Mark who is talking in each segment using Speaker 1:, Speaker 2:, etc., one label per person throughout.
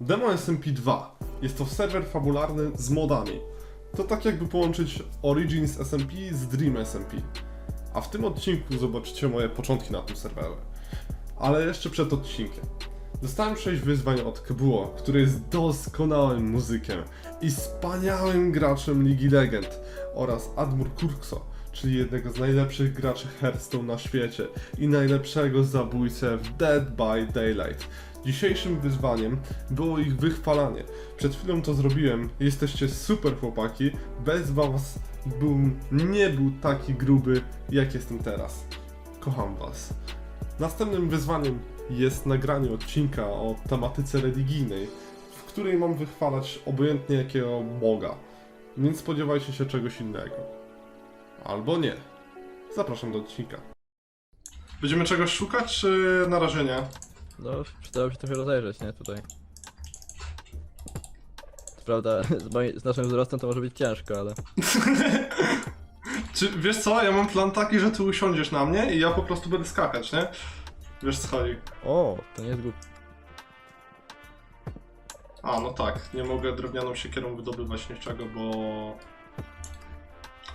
Speaker 1: Demo SMP2 jest to serwer fabularny z modami. To tak jakby połączyć Origins SMP z Dream SMP. A w tym odcinku zobaczycie moje początki na tym serwerze. Ale jeszcze przed odcinkiem. Dostałem 6 wyzwań od Kebuo, który jest doskonałym muzykiem i wspaniałym graczem Ligi Legend oraz Admur Kurkso, czyli jednego z najlepszych graczy Hearthstone na świecie i najlepszego zabójcę w Dead by Daylight. Dzisiejszym wyzwaniem było ich wychwalanie. Przed chwilą to zrobiłem. Jesteście super chłopaki. Bez was bym nie był taki gruby, jak jestem teraz. Kocham was. Następnym wyzwaniem jest nagranie odcinka o tematyce religijnej, w której mam wychwalać obojętnie jakiego Boga. Więc spodziewajcie się czegoś innego. Albo nie. Zapraszam do odcinka. Będziemy czegoś szukać, czy na razie nie?
Speaker 2: No, przydałoby się trochę rozejrzeć, nie? Tutaj. Co prawda, z, moim, z naszym wzrostem to może być ciężko, ale...
Speaker 1: Czy wiesz co, ja mam plan taki, że ty usiądziesz na mnie i ja po prostu będę skakać, nie? Wiesz co chodzi.
Speaker 2: O, to nie jest głupi.
Speaker 1: A, no tak, nie mogę drewnianą siekierą wydobywać niczego, bo...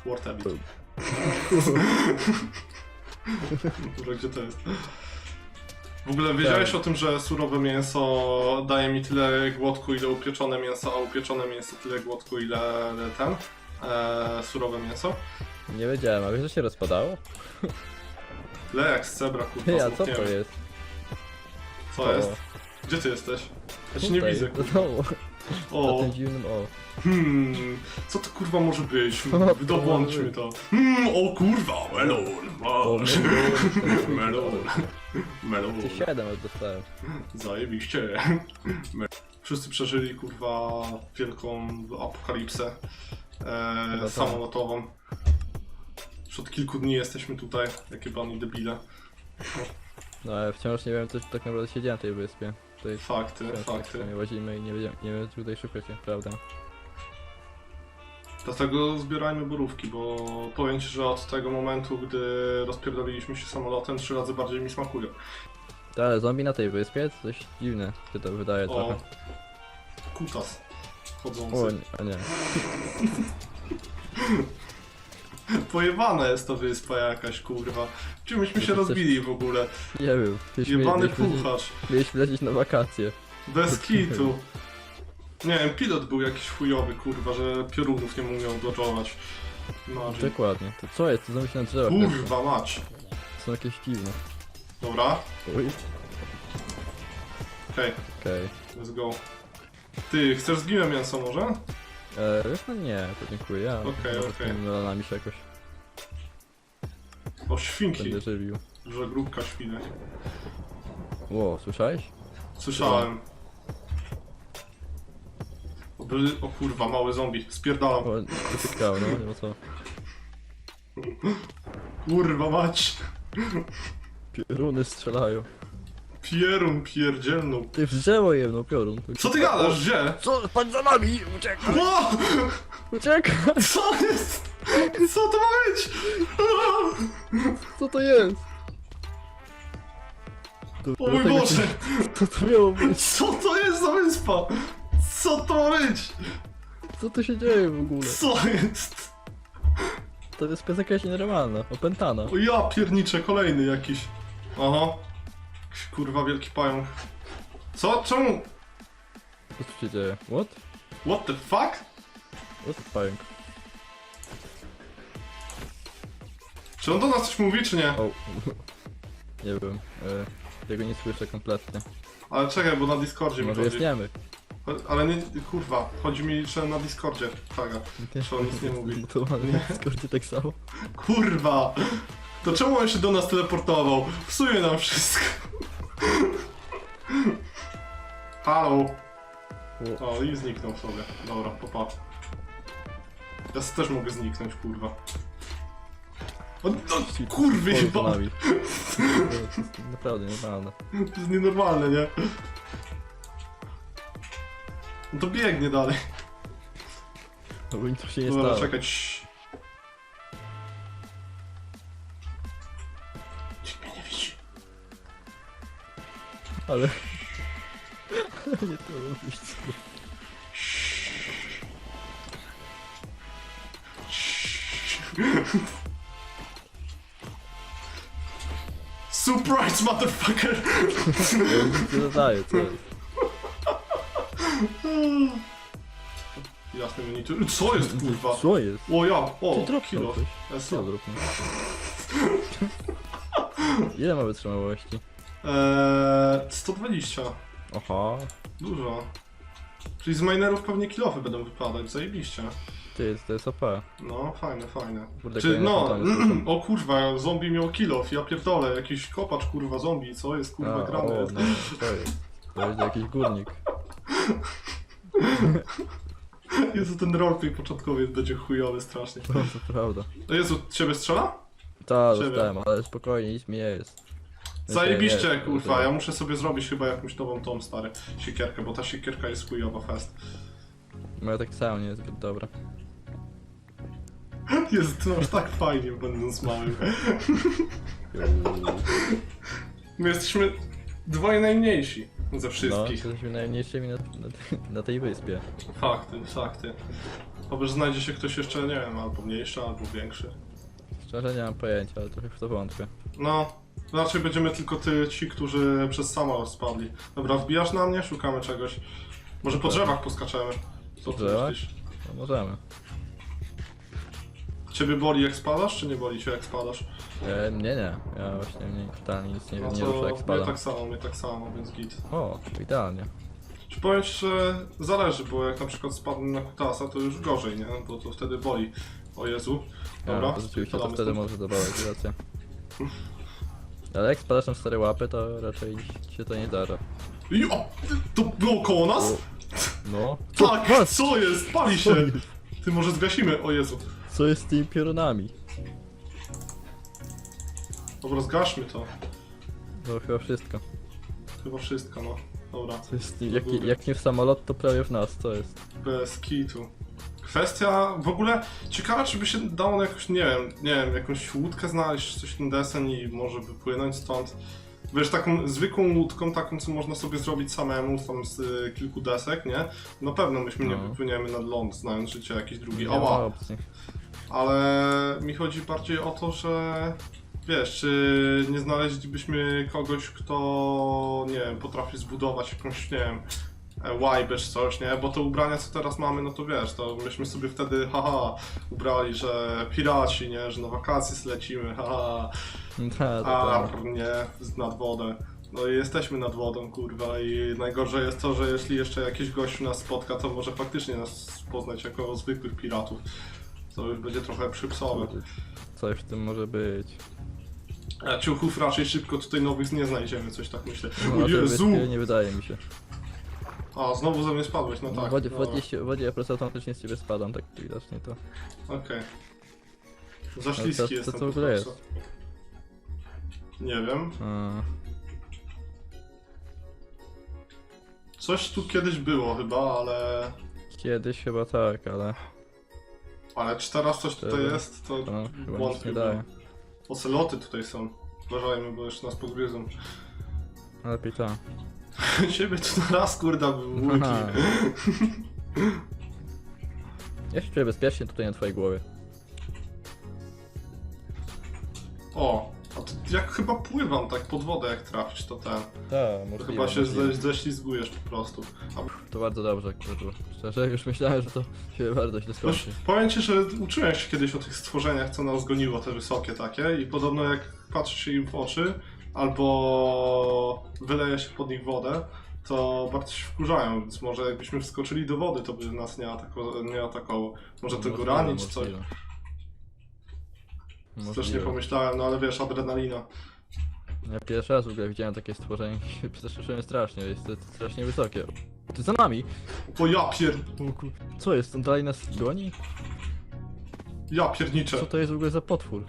Speaker 1: Edit. Dobra, gdzie to jest? W ogóle wiedziałeś o tym, że surowe mięso daje mi tyle głodku, ile upieczone mięso, a upieczone mięso tyle głodku, ile ten, e, surowe mięso?
Speaker 2: Nie wiedziałem, a wiesz, że się rozpadało?
Speaker 1: Le jak z cebra, kurwa,
Speaker 2: Ty, a co to jest?
Speaker 1: Co jest? Gdzie ty jesteś? Ja cię nie
Speaker 2: tutaj,
Speaker 1: widzę,
Speaker 2: do
Speaker 1: kurwa.
Speaker 2: domu, na
Speaker 1: O,
Speaker 2: tym o.
Speaker 1: hmm, co to kurwa może być?
Speaker 2: Co to
Speaker 1: Wydobądźmy
Speaker 2: może
Speaker 1: to. Hmm, o kurwa, melon,
Speaker 2: O,
Speaker 1: masz. Melon, melon,
Speaker 2: Ty 7 już dostałem.
Speaker 1: zajebiście. Wszyscy przeżyli kurwa wielką apokalipsę e,
Speaker 2: tak.
Speaker 1: samolotową. Już od kilku dni jesteśmy tutaj, jakie bani debile.
Speaker 2: No, ale wciąż nie wiem, co tak naprawdę się dzieje na tej wyspie. Tutaj
Speaker 1: Fakty, fakty.
Speaker 2: nie łazimy i nie wiedziałem, nie wiem, czy tutaj szukać, prawda?
Speaker 1: Dlatego zbierajmy borówki, bo powiem ci, że od tego momentu, gdy rozpierdoliliśmy się samolotem, trzy razy bardziej mi smakują.
Speaker 2: Tak, Ale zombie na tej wyspie? Coś dziwne się to wydaje
Speaker 1: O,
Speaker 2: trochę.
Speaker 1: kutas
Speaker 2: O,
Speaker 1: chodzący.
Speaker 2: nie, a nie.
Speaker 1: Pojebana jest to wyspa jakaś, kurwa. Gdzie myśmy się rozbili w ogóle?
Speaker 2: Nie wiem. Mieliśmy,
Speaker 1: Jebany
Speaker 2: mieliśmy,
Speaker 1: puchacz.
Speaker 2: mieliśmy lecieć na wakacje.
Speaker 1: Bez kitu. Nie wiem, pilot był jakiś chujowy, kurwa, że piorunów nie umiał dodżować. Imagine.
Speaker 2: Dokładnie. To co jest? To się na drzewach.
Speaker 1: Kurwa mać.
Speaker 2: Są jakieś dziwne.
Speaker 1: Dobra,
Speaker 2: Uj.
Speaker 1: okej,
Speaker 2: Okej.
Speaker 1: let's go. Ty, chcesz zginę mięso może?
Speaker 2: Okay. Wiesz, no nie, to dziękuję. Ja
Speaker 1: Okej,
Speaker 2: może
Speaker 1: okej.
Speaker 2: z tymi melanami się jakoś
Speaker 1: O, świnki.
Speaker 2: będę żywił.
Speaker 1: Że grupka świnek.
Speaker 2: Ło, słyszałeś?
Speaker 1: Słyszałem. O kurwa, mały zombie. Spierdalam.
Speaker 2: O, dotykał, no, nie ma co.
Speaker 1: Kurwa mać.
Speaker 2: Pioruny strzelają.
Speaker 1: Pierun pierdzielną.
Speaker 2: Ty w drzewo jedno piorun.
Speaker 1: Co ty gadasz? Gdzie?
Speaker 2: Co? Patrz za nami! Uciekaj!
Speaker 1: O!
Speaker 2: Uciekaj!
Speaker 1: Co jest? Co to ma być?
Speaker 2: Co to jest? To,
Speaker 1: O mój Boże!
Speaker 2: To to miało być.
Speaker 1: Co to jest za wyspa? Co to być?
Speaker 2: Co tu się dzieje w ogóle?
Speaker 1: Co jest?
Speaker 2: To jest jakaś nienormalna, opętana.
Speaker 1: O ja pierniczę, kolejny jakiś. Aha. Jakiś kurwa wielki pająk. Co? Czemu?
Speaker 2: Co tu się dzieje? What?
Speaker 1: What the fuck?
Speaker 2: What the pająk?
Speaker 1: Czy on do nas coś mówi, czy nie?
Speaker 2: O. Nie wiem. E, tego nie słyszę kompletnie.
Speaker 1: Ale czekaj, bo na Discordzie mi
Speaker 2: Może jest niemy.
Speaker 1: Ale nie, kurwa, chodzi mi, że na Discordzie. Plaga. Czy on nic nie mówi?
Speaker 2: To mamy na Discordzie tak samo.
Speaker 1: Kurwa! To czemu on się do nas teleportował? Psuje nam wszystko. Halo.
Speaker 2: O,
Speaker 1: i zniknął sobie. Dobra, popa. Ja też mogę zniknąć, kurwa. O, no, kurwy chyba.
Speaker 2: nami. To jest naprawdę nienormalne.
Speaker 1: To jest nienormalne, nie? No to biegnie dalej.
Speaker 2: No bo nic tu się nie
Speaker 1: Dobra,
Speaker 2: stało.
Speaker 1: czekać. Nikt mnie nie widzi.
Speaker 2: Ale Nie to mówić.
Speaker 1: Surprise, motherfucker!
Speaker 2: Co co jest?
Speaker 1: Jasne monitor. Co jest kurwa?
Speaker 2: Co jest?
Speaker 1: O ja, o,
Speaker 2: Ty drop
Speaker 1: kilo.
Speaker 2: coś.
Speaker 1: Eso.
Speaker 2: Co drobnie? Ile ma wytrzymałości?
Speaker 1: Eee, 120.
Speaker 2: Oha.
Speaker 1: Dużo. Czyli z minerów pewnie kilofy będą wypadać, zajebiście.
Speaker 2: Ty, to jest OP.
Speaker 1: No, fajne, fajne.
Speaker 2: Kurde,
Speaker 1: Czy
Speaker 2: kolejne
Speaker 1: no,
Speaker 2: są.
Speaker 1: o kurwa, zombie miał kilof, ja pierdolę, jakiś kopacz kurwa zombie, co jest kurwa
Speaker 2: A,
Speaker 1: grane?
Speaker 2: o, no, to jest. To jest jakiś górnik.
Speaker 1: Jezu, ten roleplay początkowy będzie chujowy strasznie.
Speaker 2: No, to prawda.
Speaker 1: O Jezu, ciebie strzela?
Speaker 2: Ta,
Speaker 1: Ciebie.
Speaker 2: dostałem, ale spokojnie, nic mi nie jest.
Speaker 1: Zajebiście,
Speaker 2: Nie, nie,
Speaker 1: kurwa, ja muszę sobie zrobić chyba jakąś nową tą stary siekierkę, bo ta siekierka jest chujowa fest.
Speaker 2: Moja tak samo nie jest zbyt dobra.
Speaker 1: Jest, ty masz tak fajnie będąc małym. My jesteśmy dwoje najmniejsi ze
Speaker 2: No,
Speaker 1: wszystkich.
Speaker 2: jesteśmy najmniejszymi na, na, na tej wyspie.
Speaker 1: Fakty, fakty. Oby znajdzie się ktoś jeszcze, nie wiem, albo mniejszy, albo większy.
Speaker 2: Szczerze nie mam pojęcia, ale trochę w to wątpię.
Speaker 1: No, raczej będziemy tylko ty, ci, którzy przez samolot spadli. Dobra, wbijasz na mnie, szukamy czegoś. Może po drzewach poskaczemy. Co ty
Speaker 2: Drzewach?
Speaker 1: myślisz?
Speaker 2: No możemy.
Speaker 1: Ciebie boli jak spadasz, czy nie boli cię jak spadasz?
Speaker 2: E, nie, nie. Ja właśnie mnie totalnie nic nie,
Speaker 1: No
Speaker 2: nie
Speaker 1: to
Speaker 2: ruszę jak spadam.
Speaker 1: tak samo, mnie tak samo, więc git.
Speaker 2: O, idealnie.
Speaker 1: Czy powiem że zależy, bo jak na przykład spadnę na kutasa, to już gorzej, nie? Bo to wtedy boli. O Jezu. Dobra,
Speaker 2: Ja, to rzeczywiście to wtedy
Speaker 1: stąd.
Speaker 2: może dobawić, racja. Ale jak spadasz na cztery łapy, to raczej się to nie zdarza.
Speaker 1: I, o, to było koło nas?
Speaker 2: O, No.
Speaker 1: Tak, co jest? Pali się! Ty może zgasimy, o Jezu.
Speaker 2: Co jest z tymi piorunami?
Speaker 1: Dobra, zgaśmy to.
Speaker 2: No chyba wszystko.
Speaker 1: Chyba wszystko, no. Dobra,
Speaker 2: Co jest? Jak, jak nie w samolot, to prawie w nas, co jest?
Speaker 1: bez kitu. Kwestia, w ogóle ciekawe, czy by się dało jakoś, nie wiem, nie wiem, jakąś łódkę znaleźć, coś na desen i może wypłynąć stąd. Wiesz, taką zwykłą łódką, taką, co można sobie zrobić samemu, tam z y, kilku desek, nie? Na pewno myśmy nie
Speaker 2: No.
Speaker 1: wypłyniemy nad ląd, znając życie jakiś drugi.
Speaker 2: Nie ma opcji.
Speaker 1: Ale mi chodzi bardziej o to, że wiesz, czy nie znaleźlibyśmy kogoś, kto, nie wiem, potrafi zbudować jakąś, nie wiem, e, łajbę czy coś, nie? Bo te ubrania, co teraz mamy, no to wiesz, to myśmy sobie wtedy, haha, ubrali, że piraci, nie? Że na wakacje zlecimy, haha,
Speaker 2: Ta, ta,
Speaker 1: a
Speaker 2: ta.
Speaker 1: nie, nad wodę. No i jesteśmy nad wodą, kurwa, i najgorsze jest to, że jeśli jeszcze jakiś gość nas spotka, to może faktycznie nas poznać jako zwykłych piratów. To już będzie trochę przypsowe.
Speaker 2: Coś w tym może być.
Speaker 1: A ciuchów raczej szybko tutaj nowych nie znajdziemy, coś tak myślę.
Speaker 2: No,
Speaker 1: Jezu!
Speaker 2: wyspie nie wydaje mi się.
Speaker 1: A, znowu ze mnie spadłeś, no
Speaker 2: No,
Speaker 1: tak.
Speaker 2: w wodzie, w
Speaker 1: dobra.
Speaker 2: wodzie, się- w wodzie ja po prostu automatycznie z ciebie spadam, tak widocznie to.
Speaker 1: Okej. Za
Speaker 2: Ale
Speaker 1: śliski
Speaker 2: to- to
Speaker 1: jestem
Speaker 2: co
Speaker 1: po
Speaker 2: w ogóle
Speaker 1: prostu. Nie wiem.
Speaker 2: A,
Speaker 1: Coś tu kiedyś było chyba, ale...
Speaker 2: kiedyś chyba tak, ale
Speaker 1: Ale czy teraz coś tutaj jest, to
Speaker 2: to chyba nie
Speaker 1: wątpię.
Speaker 2: daje.
Speaker 1: Oceloty tutaj są. Uważajmy, bo jeszcze nas podgryzą.
Speaker 2: Lepiej tak.
Speaker 1: Ciebie tu na raz, kurda.
Speaker 2: Aha. Ja się czuję bezpiecznie tutaj na twojej głowie.
Speaker 1: O, to jak chyba pływam tak pod wodę, jak trafisz, to ten.
Speaker 2: Tak,
Speaker 1: To chyba się ze, ześlizgujesz po prostu. A
Speaker 2: To bardzo dobrze, kurwa. Szczerze, już myślałem, że to się bardzo źle
Speaker 1: Już
Speaker 2: skończy.
Speaker 1: powiem ci, że uczyłem się kiedyś o tych stworzeniach, co nas goniło, te wysokie takie i podobno jak patrzy się im w oczy albo wyleje się pod nich wodę, to bardzo się wkurzają, więc może jakbyśmy wskoczyli do wody, to by nas nie, atako nie atakowało. Może to go
Speaker 2: Możliwe,
Speaker 1: rani czy coś. Też nie
Speaker 2: Możliwe.
Speaker 1: pomyślałem, no ale wiesz, adrenalina.
Speaker 2: Ja pierwszy raz w ogóle widziałem takie stworzenie i przestraszyłem strasznie, jest to strasznie wysokie. Ty za nami!
Speaker 1: O ja pier...
Speaker 2: O Co jest, on dalej nas goni?
Speaker 1: ja pierniczę.
Speaker 2: Co to jest w ogóle za potwór?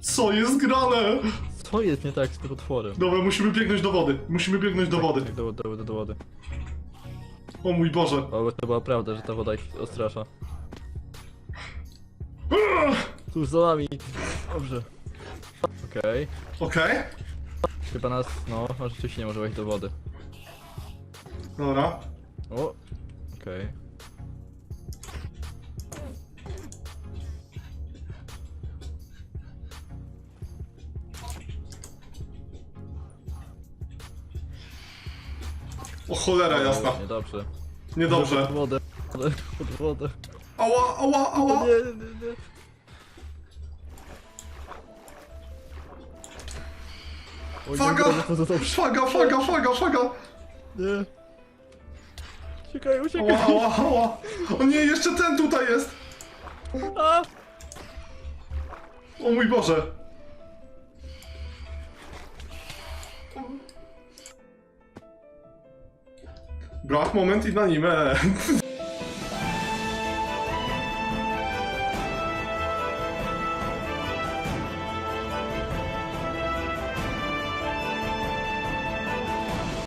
Speaker 1: Co jest grane?
Speaker 2: Co jest nie tak z tym potworem?
Speaker 1: Dobra, musimy biegnąć do wody. Musimy biegnąć do wody.
Speaker 2: Tak, do, do, do, do wody.
Speaker 1: O mój Boże.
Speaker 2: O, bo to była prawda, że ta woda ich odstrasza. Tuż za nami. Dobrze. Okej.
Speaker 1: Okej.
Speaker 2: Chyba nas, no, no rzeczywiście nie może wejść do wody.
Speaker 1: Dobra.
Speaker 2: O! Okej.
Speaker 1: O cholera jasna.
Speaker 2: Niedobrze.
Speaker 1: Niedobrze.
Speaker 2: Pod wodę. Pod wodę.
Speaker 1: Ała, ała,
Speaker 2: O
Speaker 1: ała!
Speaker 2: nie, nie, nie,
Speaker 1: Faga!
Speaker 2: to, dobrze.
Speaker 1: Faga, faga, faga, faga!
Speaker 2: Nie. Uciekaj,
Speaker 1: Ała,
Speaker 2: uciekaj.
Speaker 1: ała, ała! O nie, jeszcze ten tutaj jest!
Speaker 2: A!
Speaker 1: O mój Boże! Brak moment i na nimę.